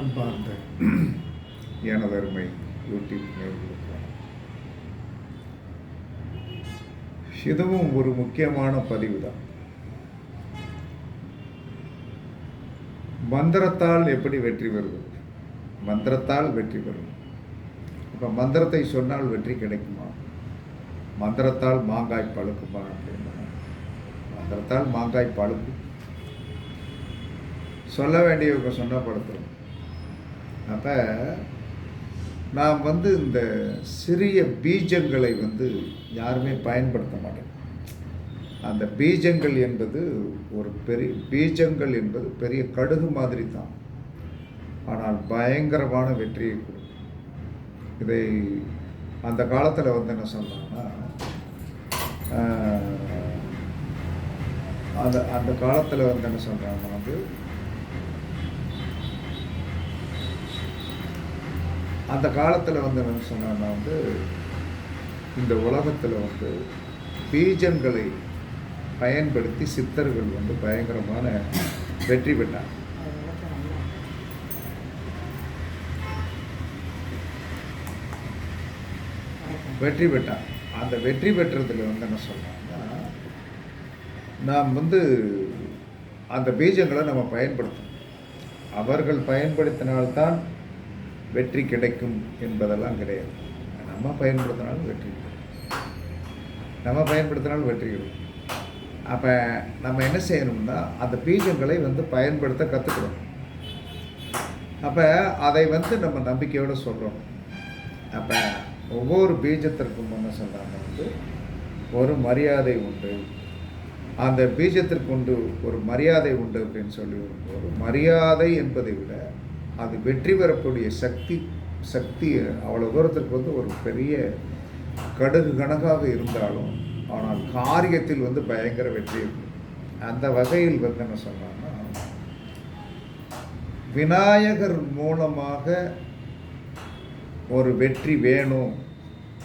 அன்பார்ந்த எனதருமை யூடியூப் நேயர்களுக்கு இதுவும் ஒரு முக்கியமான பதிவு தான் மந்திரத்தால் எப்படி வெற்றி பெறுவது? மந்திரத்தால் வெற்றி பெறும் இப்போ மந்திரத்தை சொன்னால் வெற்றி கிடைக்குமா? மந்திரத்தால் மாங்காய் பழுக்குமா அப்படின்னா மந்திரத்தால் மாங்காய் பழுக்கும். சொல்ல வேண்டியவங்க சொன்னப்படுத்தும் அப்போ நாம் வந்து இந்த சிறிய பீஜங்களை வந்து யாருமே பயன்படுத்த மாட்டோம். அந்த பீஜங்கள் என்பது ஒரு பெரிய பீஜங்கள் என்பது பெரிய கடுகு மாதிரி தான். ஆனால் பயங்கரமான வெற்றியை கொடுக்கும். இதை அந்த காலத்தில் வந்து என்ன சொன்னாங்கன்னா அந்த அந்த காலத்தில் வந்து என்ன சொல்கிறாங்கன்னா வந்து அந்த காலத்தில் வந்து என்ன சொன்னான்னா வந்து இந்த உலகத்தில் வந்து பீஜங்களை பயன்படுத்தி சித்தர்கள் வந்து பயங்கரமான வெற்றி பெற்றாங்க. வெற்றி பெற்றாங்க. அந்த வெற்றி பெற்றதில் வந்து என்ன சொல்கிறாங்கன்னா நாம் வந்து அந்த பீஜங்களை நம்ம பயன்படுத்தணும். அவர்கள் பயன்படுத்தினால்தான் வெற்றி கிடைக்கும் என்பதெல்லாம் கிடையாது. நம்ம பயன்படுத்தினாலும் வெற்றி நம்ம பயன்படுத்தினாலும் வெற்றி கிடைக்கும். அப்போ நம்ம என்ன செய்யணும்னா அந்த பீஜங்களை வந்து பயன்படுத்த கற்றுக்கணும் அப்போ அதை வந்து நம்ம நம்பிக்கையோடு சொல்கிறோம் அப்போ ஒவ்வொரு பீஜத்திற்கும் என்ன சொல்கிறாங்க வந்து ஒரு மரியாதை உண்டு. அந்த பீஜத்திற்கு உண்டு ஒரு மரியாதை உண்டு அப்படின்னு சொல்லி ஒரு மரியாதை என்பதை விட அது வெற்றி பெறக்கூடிய சக்தி சக்தி அவ்வளோ தூரத்துக்கு வந்து ஒரு பெரிய கடுகு கணக்காக இருந்தாலும் ஆனால் காரியத்தில் வந்து பயங்கர வெற்றி இருக்கு அந்த வகையில் வந்து என்ன சொன்னாங்கன்னா விநாயகர் மூலமாக ஒரு வெற்றி வேணும்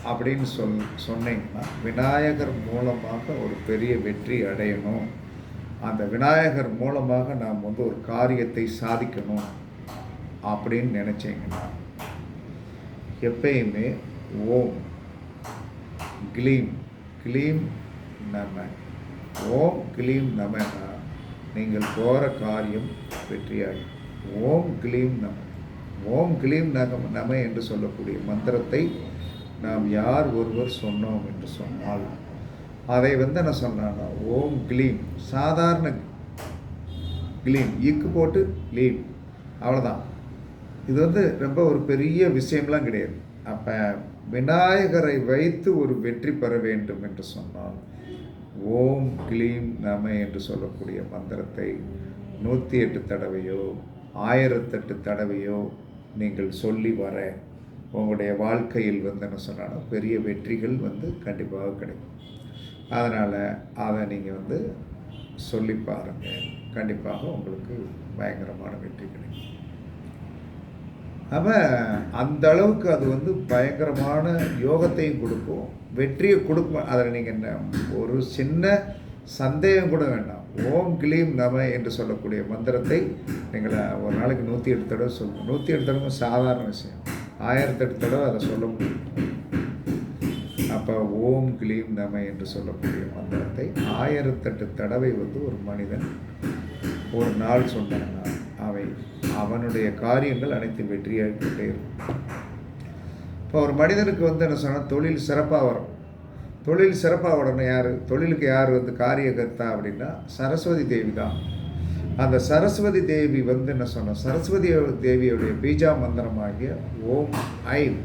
அப்படின்னு சொல் சொன்னீங்கன்னா விநாயகர் மூலமாக ஒரு பெரிய வெற்றி அடையணும். அந்த விநாயகர் மூலமாக நாம் வந்து ஒரு காரியத்தை சாதிக்கணும். அப்படின்னு நினச்சிங்கன்னா எப்பயுமே ஓம் கிளீம் கிளீம் நம. ஓம் கிளீம் நமனா நீங்கள் போகிற காரியம் வெற்றியாகும் ஓம் கிளீம் நம. ஓம் கிளீம் நகம் நம என்று சொல்லக்கூடிய மந்திரத்தை நாம் யார் ஒருவர் சொன்னோம் என்று சொன்னால் அதை வந்து என்ன சொன்னான்னா ஓம் கிளீம் சாதாரண கிளீம் இக்கு போட்டு லீம் அவ்வளோதான் இது வந்து ரொம்ப ஒரு பெரிய விஷயம்லாம் கிடையாது. அப்போ விநாயகரை வைத்து ஒரு வெற்றி பெற வேண்டும் என்று சொன்னால் ஓம் கிளீம் நம என்று சொல்லக்கூடிய மந்திரத்தை நூற்றி எட்டு தடவையோ ஆயிரத்தெட்டு தடவையோ நீங்கள் சொல்லி வர உங்களுடைய வாழ்க்கையில் வந்து என்ன சொன்னாலும் பெரிய வெற்றிகள் வந்து கண்டிப்பாக கிடைக்கும். அதனால் அதை நீங்கள் வந்து சொல்லி பாருங்கள் கண்டிப்பாக உங்களுக்கு பயங்கரமான வெற்றி கிடைக்கும். அப்போ அந்த அளவுக்கு அது வந்து பயங்கரமான யோகத்தையும் கொடுக்கும் வெற்றியை கொடுக்கும். அதில் நீங்கள் என்ன ஒரு சின்ன சந்தேகம் கூட வேண்டாம். ஓம் கிளீம் நம என்று சொல்லக்கூடிய மந்திரத்தை நீங்கள் ஒரு நாளைக்கு நூற்றி எட்டு தடவை சொல்லணும் நூற்றி எட்டு தடவை சாதாரண விஷயம். ஆயிரத்தெட்டு தடவை அதை சொல்ல முடியும். அப்போ ஓம் கிளீம் நம என்று சொல்லக்கூடிய மந்திரத்தை ஆயிரத்தெட்டு தடவை வந்து ஒரு மனிதன் ஒரு நாள் சொன்னாங்க அவனுடைய காரியங்கள் அனைத்தும் வெற்றியாகிக்கிட்டே இருக்கும். இப்போ ஒரு மனிதனுக்கு வந்து என்ன சொன்னால் தொழில் சிறப்பாக வரும். தொழில் சிறப்பாக உடனே யார்? தொழிலுக்கு யார் வந்து காரியகர்த்தா அப்படின்னா சரஸ்வதி தேவி தான். அந்த சரஸ்வதி தேவி வந்து என்ன சொன்னால் சரஸ்வதி தேவியுடைய பீஜா மந்திரமாகிய ஓம் ஐம்.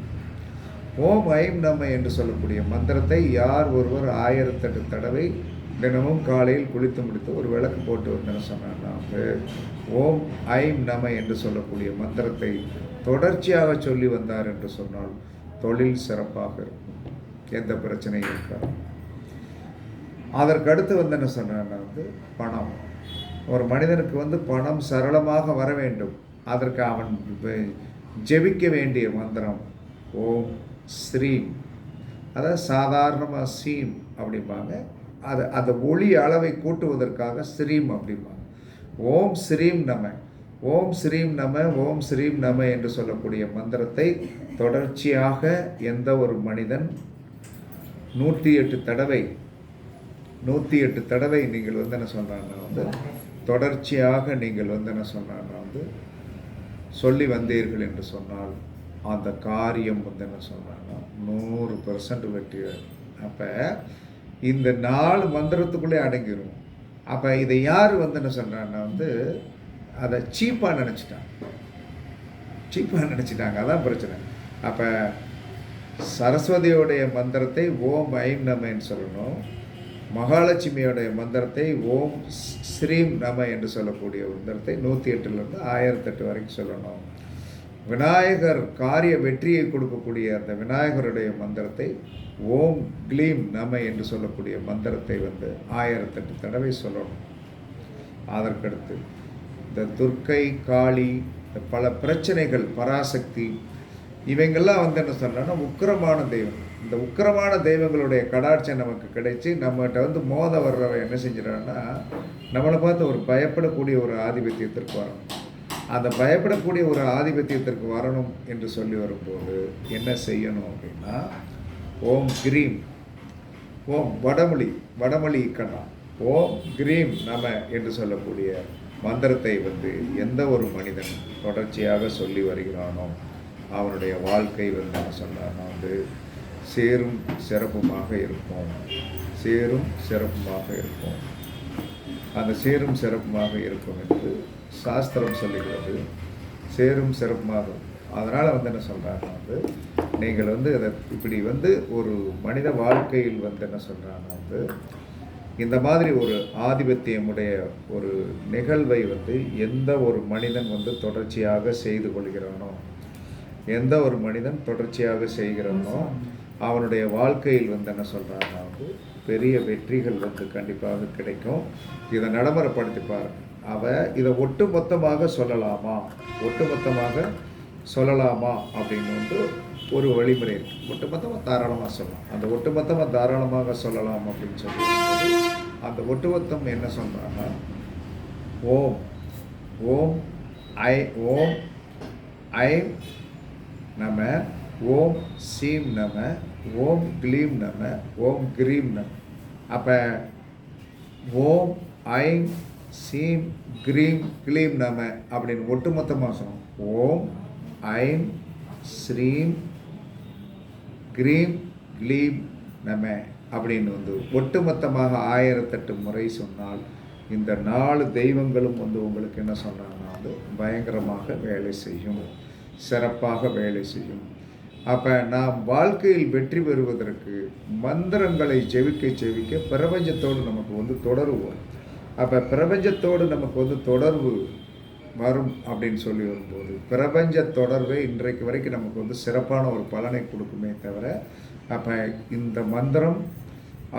ஓம் ஐம் நம்ம என்று சொல்லக்கூடிய மந்திரத்தை யார் ஒருவர் ஆயிரத்தெட்டு தடவை தினமும் காலையில் குளித்து முடித்து ஒரு விளக்கு போட்டு வந்தேன்னு என்ன சொன்னான்னா வந்து ஓம் ஐம் நம என்று சொல்லக்கூடிய மந்திரத்தை தொடர்ச்சியாக சொல்லி வந்தார் என்று சொன்னால் தொழில் சிறப்பாக இருக்கும். எந்த பிரச்சனையும் இருக்காது. அதற்கடுத்து வந்து என்ன சொன்னேன்னா வந்து பணம். ஒரு மனிதனுக்கு வந்து பணம் சரளமாக வர வேண்டும். அதற்கு அவன் ஜெபிக்க வேண்டிய மந்திரம் ஓம் ஸ்ரீம். அதாவது சாதாரணமாக சீம் அப்படிம்பாங்க. அது அந்த ஒளி அளவை கூட்டுவதற்காக ஸ்ரீம் அப்படிம்பாங்க. ஓம் ஸ்ரீம் நம ஓம் ஸ்ரீம் நம ஓம் ஸ்ரீம் நம என்று சொல்லக்கூடிய மந்திரத்தை தொடர்ச்சியாக எந்த ஒரு மனிதன் நூற்றி எட்டு தடவை நூற்றி எட்டு தடவை நீங்கள் வந்து என்ன சொல்கிறாங்கன்னா வந்து தொடர்ச்சியாக நீங்கள் வந்து என்ன சொன்னான்னா வந்து சொல்லி வந்தீர்கள் என்று சொன்னால் அந்த காரியம் வந்து என்ன சொன்னாங்கன்னா நூறு பர்சன்ட் வெற்றி அப்போ இந்த நாலு மந்திரத்துக்குள்ளே அடங்கிடும் அப்போ இதை யார் வந்து என்ன சொல்கிறான்னா வந்து அதை சீப்பாக நினச்சிட்டாங்க. சீப்பாக நினச்சிட்டாங்க. அதான் பிரச்சனை. அப்போ சரஸ்வதியோடைய மந்திரத்தை ஓம் ஐம் நமன்னு சொல்லணும். மகாலட்சுமியோடைய மந்திரத்தை ஓம் ஸ்ரீம் நம என்று சொல்லக்கூடிய மந்திரத்தை நூற்றி எட்டுலேருந்து ஆயிரத்தெட்டு வரைக்கும் சொல்லணும். விநாயகர் காரிய வெற்றியை கொடுக்கக்கூடிய அந்த விநாயகருடைய மந்திரத்தை ஓம் க்ளீம் நம என்று சொல்லக்கூடிய மந்திரத்தை வந்து ஆயிரத்தெட்டு தடவை சொல்லணும். அதற்கடுத்து இந்த துர்க்கை காளி இந்த பல பிரச்சனைகள் பராசக்தி இவங்கெல்லாம் வந்து என்ன சொல்கிறோன்னா உக்கிரமான தெய்வம். இந்த உக்கிரமான தெய்வங்களுடைய கடாட்சம் நமக்கு கிடைச்சி நம்மகிட்ட வந்து மோத வர்றவன் என்ன செஞ்சிடறான்னா நம்மளை பார்த்து ஒரு பயப்படக்கூடிய ஒரு ஆதிபத்தியத்திற்கு வரணும் அந்த பயப்படக்கூடிய ஒரு ஆதிபத்தியத்திற்கு வரணும் என்று சொல்லி வரும்போது என்ன செய்யணும் அப்படின்னா ஓம் கிரீம் ஓம் வடமொழி வடமொழி கண்ணா ஓம் கிரீம் நம என்று சொல்லக்கூடிய மந்திரத்தை வந்து எந்த ஒரு மனிதன் தொடர்ச்சியாக சொல்லி வருகிறானோ அவனுடைய வாழ்க்கை வந்து என்ன சொன்னார்னா வந்து சேரும் சிறப்புமாக இருக்கும். சேரும் சிறப்புமாக இருக்கும். அந்த சேரும் சிறப்புமாக இருக்கும் என்று சாஸ்திரம் சொல்லுகிறது சேரும் சிறப்புமாக அதனால் வந்து என்ன சொல்கிறாங்க வந்து நீங்கள் வந்து அதை இப்படி வந்து ஒரு மனித வாழ்க்கையில் வந்து என்ன சொல்கிறாங்க வந்து இந்த மாதிரி ஒரு ஆதிபத்தியமுடைய ஒரு நிகழ்வை வந்து எந்த ஒரு மனிதன் வந்து தொடர்ச்சியாக செய்து கொள்கிறானோ எந்த ஒரு மனிதன் தொடர்ச்சியாக செய்கிறானோ அவனுடைய வாழ்க்கையில் வந்து என்ன சொல்கிறாங்க வந்து பெரிய வெற்றிகள் வந்து கண்டிப்பாக கிடைக்கும். இதை நடைமுறைப்படுத்தி பாருங்கள் அவ இதை ஒட்டு மொத்தமாக சொல்லலாமா? ஒட்டு மொத்தமாக சொல்லலாமா? அப்படின்னு வந்து ஒரு வழிமுறை இருக்குது ஒட்டுமொத்தமாக தாராளமாக சொல்லலாம். அந்த ஒட்டுமொத்தமாக தாராளமாக சொல்லலாம் அப்படின்னு சொல்லி அந்த ஒட்டுமொத்தம் என்ன சொல்கிறாங்க ஓம். ஓம் ஐ ஓம் ஐ நம ஓம் சீம் நம ஓம் க்ளீம் நம ஓம் கிரீம் நம. அப்போ ஓம் ஐம் சீம் கிரீம் க்ளீம் நம அப்படின்னு ஒட்டுமொத்தமாக சொன்னோம். ஓம் ஐம் ஸ்ரீம் கிரீம் க்ளீம் நம அப்படின்னு வந்து ஒட்டுமொத்தமாக ஆயிரத்தெட்டு முறை சொன்னால் இந்த நாலு தெய்வங்களும் வந்து உங்களுக்கு என்ன சொன்னாங்கன்னா வந்து பயங்கரமாக வேலை செய்யும் சிறப்பாக வேலை செய்யும். அப்போ நாம் வாழ்க்கையில் வெற்றி பெறுவதற்கு மந்திரங்களை ஜெபிக்க ஜெபிக்க பிரபஞ்சத்தோடு நமக்கு வந்து தொடருவோம். அப்போ பிரபஞ்சத்தோடு நமக்கு வந்து தொடர்பு வரும் அப்படின்னு சொல்லி வரும்போது பிரபஞ்ச தொடர்பே இன்றைக்கு வரைக்கும் நமக்கு வந்து சிறப்பான ஒரு பலனை கொடுக்குமே தவிர அப்போ இந்த மந்திரம்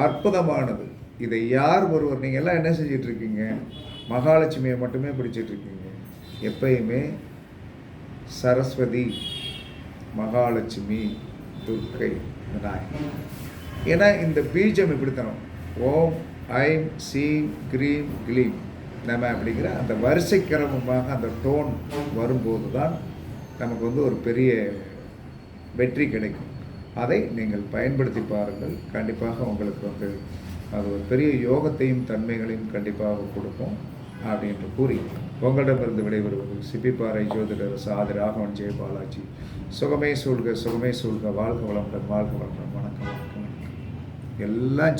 அற்புதமானது. இதை யார் ஒருவர் நீங்கள் எல்லாம் என்ன செஞ்சிட்ருக்கீங்க மகாலட்சுமியை மட்டுமே பிடிச்சிட்ருக்கீங்க எப்பயுமே சரஸ்வதி மகாலட்சுமி துர்க்கை விநாயகர். ஏன்னா இந்த பீஜம் இப்படித்தனம் ஓம் ஐம் சீம் கிரீம் கிளீம். நம்ம அப்படிங்கிற அந்த வரிசை கிரமமாக அந்த டோன் வரும்போது தான் நமக்கு வந்து ஒரு பெரிய வெற்றி கிடைக்கும். அதை நீங்கள் பயன்படுத்தி பாருங்கள். கண்டிப்பாக உங்களுக்கு வந்து அது ஒரு பெரிய யோகத்தையும் தன்மைகளையும் கண்டிப்பாக கொடுக்கும் அப்படின்னு கூறி உங்களிடமிருந்து விடைபெறுவது சிப்பிப்பாறை ஜோதிடர் சாதி ராகவன் ஜெய பாலாஜி. சுகமே சூழ்க சுகமே சூழ்க. வாழ்க வளமுடன் வாழ்க வளமுடன். வணக்கம் வணக்கம். எல்லாம்